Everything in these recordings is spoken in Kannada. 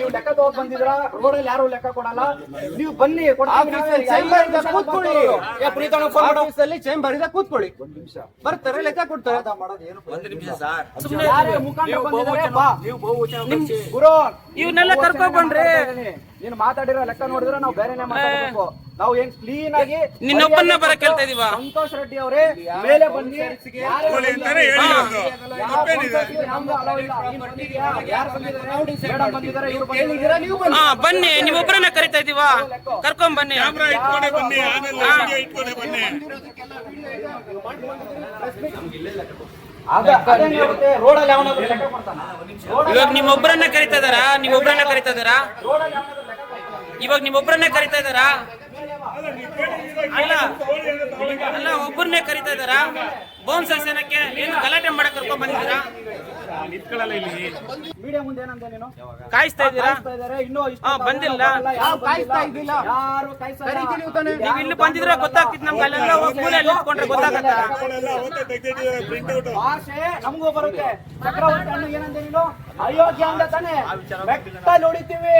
ನೀವು ಲೆಕ್ಕ ತಗೊಂಡ್ ಬಂದಿದ್ರ ರೋಡಲ್ಲಿ ಯಾರು ಲೆಕ್ಕ ಕೊಡಲ್ಲ. ನೀವು ಬನ್ನಿ ಕೊಡ್ತೀವಿ ನಾವೇ. ಚೇಂಬರ್ ಇಂದ ಕೂತ್ಕೊಳ್ಳಿ. ಚೇಂಬರ್ ಇಂದ ಕೂತ್ಕೊಳ್ಳಿ. ಒಂದ್ ನಿಮಿಷ. ಬರ್ತಾರೆ ಲೆಕ್ಕ ಕೊಡ್ತಾರೆ. ಇವನ್ನೆಲ್ಲ ಮಾಡೋದು ನೀನು ಮಾತಾಡಿರೋ ಲೆಕ್ಕ ನೋಡಿದ್ರೆ ನಾವು ಬೇರೆನೇ ಮಾತಾಡಬೇಕು. ನಾವು ಏನ್ ಕ್ಲೀನ್ ಆಗಿ ನಿನ್ನೊಬ್ಬನ್ನ ಬರ ಕೇಳ್ತಾ ಇದೀವ? ಸಂತೋಷ್ ರೆಡ್ಡಿ ಅವರೇ ಮೇಲೆ ಬನ್ನಿ ಬನ್ನಿ. ನೀವೊಬ್ಬರನ್ನ ಕರಿತಾ ಇದೀವ? ಕರ್ಕೊಂಡ್ ಬನ್ನಿ. ಇವಾಗ ನಿಮ್ಮೊಬ್ಬರನ್ನ ಕರಿತಾ ಇದಾರ? ನೀವೊಬ್ಬರನ್ನ ಕರಿತಾ ಇದಾರ? ಇವಾಗ ನಿಮ್ಮೊಬ್ಬರನ್ನ ಕರಿತಾ ಇದ್ದಾರಾ? ಅಲ್ಲ ಅಲ್ಲ ಒಬ್ಬರನ್ನೇ ಕರಿತಾ ಇದಾರ ಬೋನ್ ಸಸ್ಯನಕ್ಕೆ ಏನು ಗಲಾಟೆ ಮಾಡಕ್ ಕರ್ಕೊಂಡ್ ಬಂದಿದ್ದೀರಾ ಮೀಡಿಯಾ ಮುಂದೆ ಏನಂದೆ ನೀನು ಕಾಯಿಸ್ತಾ ಇದ್ದೀರಾ ಇನ್ನೂ ಹಾ, ಬಂದಿಲ್ಲ. ಯಾರು ನಾವು. ಇದ್ದಿಲ್ಲ. ಯಾರು ಇಲ್ಲಿ ಬಂದಿದ್ರೆ ಗೊತ್ತಾಗ್ತಿತ್ತು ನಮ್ಗೆ ಅಲ್ಲೆಲ್ಲ ಮೂಲೆಯಲ್ಲಿ ನಿಂತ್ಕೊಂಡ್ರೆ ಗೊತ್ತಾಗತ್ತ ಅವಳೆಲ್ಲ ಅವತ್ತೇ ತೆಗ್ದಿಟ್ಟಿದ್ದಾರೆ ಪ್ರಿಂಟ್ ಔಟ್ ಭಾಷೆ ನಮಗೂ ಬರುತ್ತೆ ಚಕ್ರವರ್ತಿ ಅಣ್ಣ ಏನಂದೆ ನೀನು ಅಯೋಗ್ಯ ಅಂದ ತಾನೆ ಮೆಟ್ಟ ನೋಡಿತೀವಿ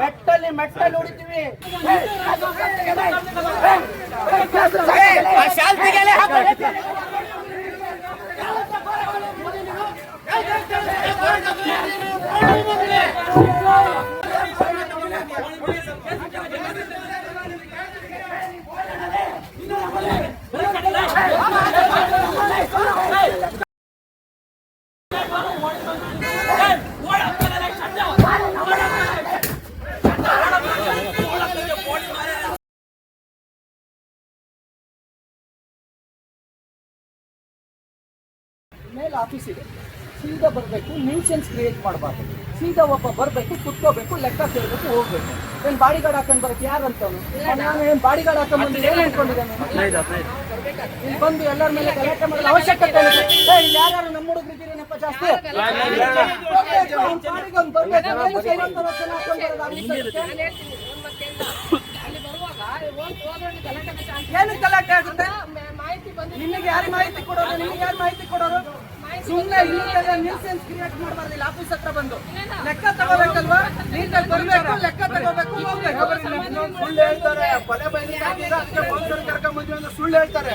ಮೆಟ್ಟಲ್ಲಿ ಮೆಟ್ಟ ನೋಡಿತೀವಿ ಮೇಲೆ ಆಫೀಸ್ ಇದೆ ಸೀದಾ ಬರಬೇಕು ನ್ಯೂಸೆನ್ಸ್ ಕ್ರಿಯೇಟ್ ಮಾಡಬಾರ್ದು. ಸೀದಾ ಒಬ್ಬ ಬರಬೇಕು ಕುತ್ಕೋಬೇಕು ಲೆಕ್ಕ ಕೇಳಬೇಕು ಹೋಗ್ಬೇಕು. ಏನು ಬಾಡಿ ಗಾರ್ಡ್ ಹಾಕೊಂಡ್ ಬರಕ್ಕೆ ಯಾರು ಅಂತವನು ನಾನು ಏನು ಬಾಡಿ ಗಾರ್ಡ್ ಹಾಕೊಂಡ್ ಬಂದು ಏನ್ ಅನ್ಕೊಂಡಿದ್ದಾನೆ ಇಲ್ಲಿ ಬಂದು ಎಲ್ಲರ ಮೇಲೆ ಗಲಾಟೆ ಮಾಡಲು ಅವಶ್ಯಕತೆ ಇಲ್ಲ. ಯಾರ್ಯಾರು ನಮ್ಮ ಹುಡುಗರಿದ್ದೀರೇನಪ್ಪ ಜಾಸ್ತಿ. ಏನಕ್ಕೆ ಗಲಾಟೆ ಆಗುತ್ತೆ ನಿಮಗೆ ಯಾರು ಮಾಹಿತಿ ಕೊಡೋರು? ನಿಮಗೆ ಯಾರು ಮಾಹಿತಿ ಕೊಡೋರು? ಸುಮ್ಮನೆ ಇಲ್ಲಿಂದ ನ್ಯೂಸೆನ್ಸ್ ಕ್ರಿಯೇಟ್ ಮಾಡಬಾರ್ದು ಇಲ್ಲಿ ಆಫೀಸ್ ಹತ್ರ ಬಂದು. ಲೆಕ್ಕ ತಗೋಬೇಕಲ್ವಾ? ನೀಟಾಗಿ ಬರ್ಬೇಕು ಲೆಕ್ಕ ತಗೋಬೇಕು ಸುಳ್ಳು ಹೇಳ್ತಾರೆ. ಪದೇ ಬೈಲಿ ಅದಕ್ಕೆ ಕರ್ಕೊಂಡ್ ಬಂದ್ವಿ ಅಂದ್ರೆ ಸುಳ್ಳು ಹೇಳ್ತಾರೆ.